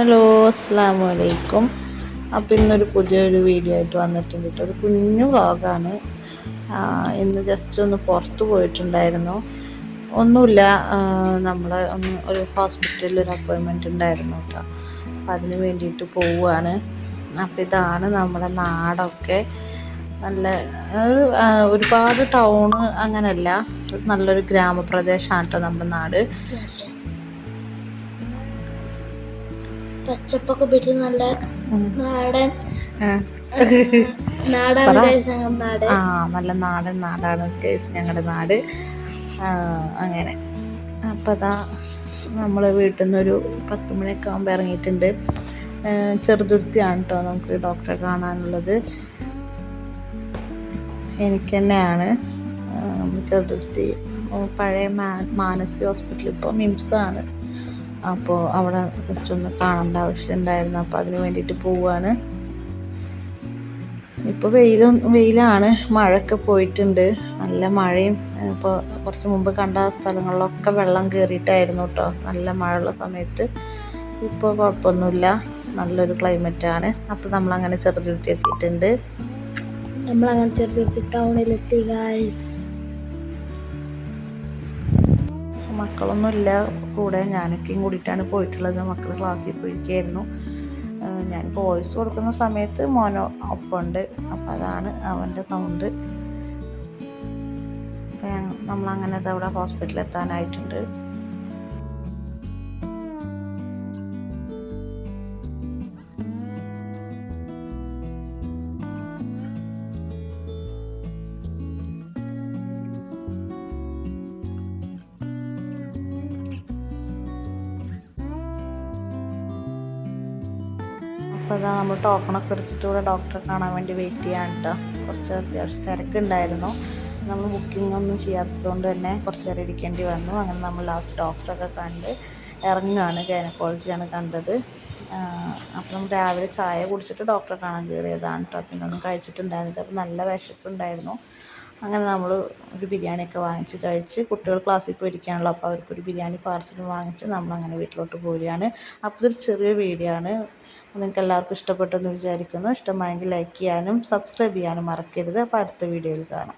Hello അസ്സാം വലൈക്കും അപ്പോൾ ഇന്നൊരു പുതിയൊരു വീഡിയോ ആയിട്ട് വന്നിട്ടുണ്ട് കേട്ടോ. ഒരു കുഞ്ഞു വ്ളോഗാണ്. ഇന്ന് ജസ്റ്റ് ഒന്ന് പുറത്ത് പോയിട്ടുണ്ടായിരുന്നു. ഒന്നുമില്ല നമ്മൾ ഒന്ന് ഒരു ഹോസ്പിറ്റലിൽ ഒരു അപ്പോയിൻമെന്റ് ഉണ്ടായിരുന്നു കേട്ടോ. അപ്പം അതിന് വേണ്ടിയിട്ട് പോവുകയാണ്. അപ്പോൾ ഇതാണ് നമ്മുടെ നാടൊക്കെ. നല്ല ഒരു ഒരുപാട് ടൗണ് അങ്ങനെയല്ല. നല്ലൊരു ഗ്രാമപ്രദേശമാണ് കേട്ടോ നമ്മുടെ നാട്. പച്ചപ്പൊക്കെ പിടിച്ച് നല്ല നാടൻ ആ. നല്ല നാടൻ നാടാണ് കേസ് ഞങ്ങളുടെ നാട്. അങ്ങനെ. അപ്പം അതാ നമ്മൾ വീട്ടിൽ നിന്നൊരു പത്ത് മണിയൊക്കെ ആകുമ്പോൾ ഇറങ്ങിയിട്ടുണ്ട് ചെറുതുരുത്തിയാണ് കേട്ടോ നമുക്ക് ഡോക്ടറെ കാണാനുള്ളത്. എനിക്ക് തന്നെയാണ് ചെറുതുരുത്തി. പഴയ മാ മാനസി ഹോസ്പിറ്റൽ ഇപ്പോൾ മിംസാണ്. അപ്പോൾ അവിടെ ജസ്റ്റ് ഒന്ന് കാണേണ്ട ആവശ്യം ഉണ്ടായിരുന്നു അപ്പോൾ അതിന് വേണ്ടിയിട്ട് പോവുകയാണ് ഇപ്പോൾ വെയിലും വെയിലാണ്. മഴയൊക്കെ പോയിട്ടുണ്ട്. നല്ല മഴയും ഇപ്പോൾ കുറച്ച് മുമ്പ് കണ്ട സ്ഥലങ്ങളിലൊക്കെ വെള്ളം കയറിയിട്ടായിരുന്നു കേട്ടോ നല്ല മഴയുള്ള സമയത്ത്. ഇപ്പോൾ കുഴപ്പമൊന്നുമില്ല. നല്ലൊരു ക്ലൈമറ്റാണ്. അപ്പോൾ നമ്മളങ്ങനെ ചെറുതുരുത്തി എത്തിയിട്ടുണ്ട്. നമ്മളങ്ങനെ ചെറുതുരുത്തി ടൗണിലെത്തി ഗായ്സ് മക്കളൊന്നുമില്ല. കൂടെ ഞാനൊക്കെയും കൂടിയിട്ടാണ് പോയിട്ടുള്ളത്. മക്കൾ ക്ലാസ്സിൽ പോയിരിക്കുകയായിരുന്നു. ഞാൻ വോയിസ് കൊടുക്കുന്ന സമയത്ത് മോനോ ഒപ്പമുണ്ട്. അപ്പോൾ അതാണ് അവന്റെ സൗണ്ട് അപ്പം നമ്മളങ്ങനെ അവിടെ ഹോസ്പിറ്റലിൽ എത്താനായിട്ടുണ്ട്. അപ്പോൾ അതാ നമ്മൾ ടോക്കണൊക്കെ എടുത്തിട്ട് ഇവിടെ ഡോക്ടറെ കാണാൻ വേണ്ടി വെയിറ്റ് ചെയ്യാൻ കേട്ടോ കുറച്ച് അത്യാവശ്യം തിരക്കുണ്ടായിരുന്നു. നമ്മൾ ബുക്കിംഗ് ഒന്നും ചെയ്യാത്തതുകൊണ്ട് തന്നെ കുറച്ച് നേരം ഇരിക്കേണ്ടി വന്നു. അങ്ങനെ നമ്മൾ ലാസ്റ്റ് ഡോക്ടറൊക്കെ കണ്ട് ഇറങ്ങുകയാണ് ഗൈനക്കോളജിയാണ് കണ്ടത്. അപ്പോൾ നമ്മൾ രാവിലെ ചായ കുടിച്ചിട്ട് ഡോക്ടറെ കാണാൻ കയറിയതാണ് കേട്ടോ പിന്നെ ഒന്നും കഴിച്ചിട്ടുണ്ടായിരുന്നില്ല. അപ്പോൾ നല്ല വിശപ്പുണ്ടായിരുന്നു അങ്ങനെ നമ്മൾ ഒരു ബിരിയാണിയൊക്കെ വാങ്ങിച്ച് കഴിച്ച് കുട്ടികൾ ക്ലാസ്സിൽ പോയിരിക്കുകയാണല്ലോ. അപ്പോൾ അവർക്കൊരു ബിരിയാണി പാർസൽ വാങ്ങിച്ച് നമ്മളങ്ങനെ വീട്ടിലോട്ട് പോരുകയാണ്. അപ്പോൾ ഇതൊരു ചെറിയ വീഡിയോ ആണ്. നിങ്ങൾക്ക് എല്ലാവർക്കും ഇഷ്ടപ്പെട്ടെന്ന് വിചാരിക്കുന്നു. ഇഷ്ടമായെങ്കിൽ ലൈക്ക് ചെയ്യാനും സബ്സ്ക്രൈബ് ചെയ്യാനും മറക്കരുത്. അപ്പോൾ അടുത്ത വീഡിയോയിൽ കാണാം.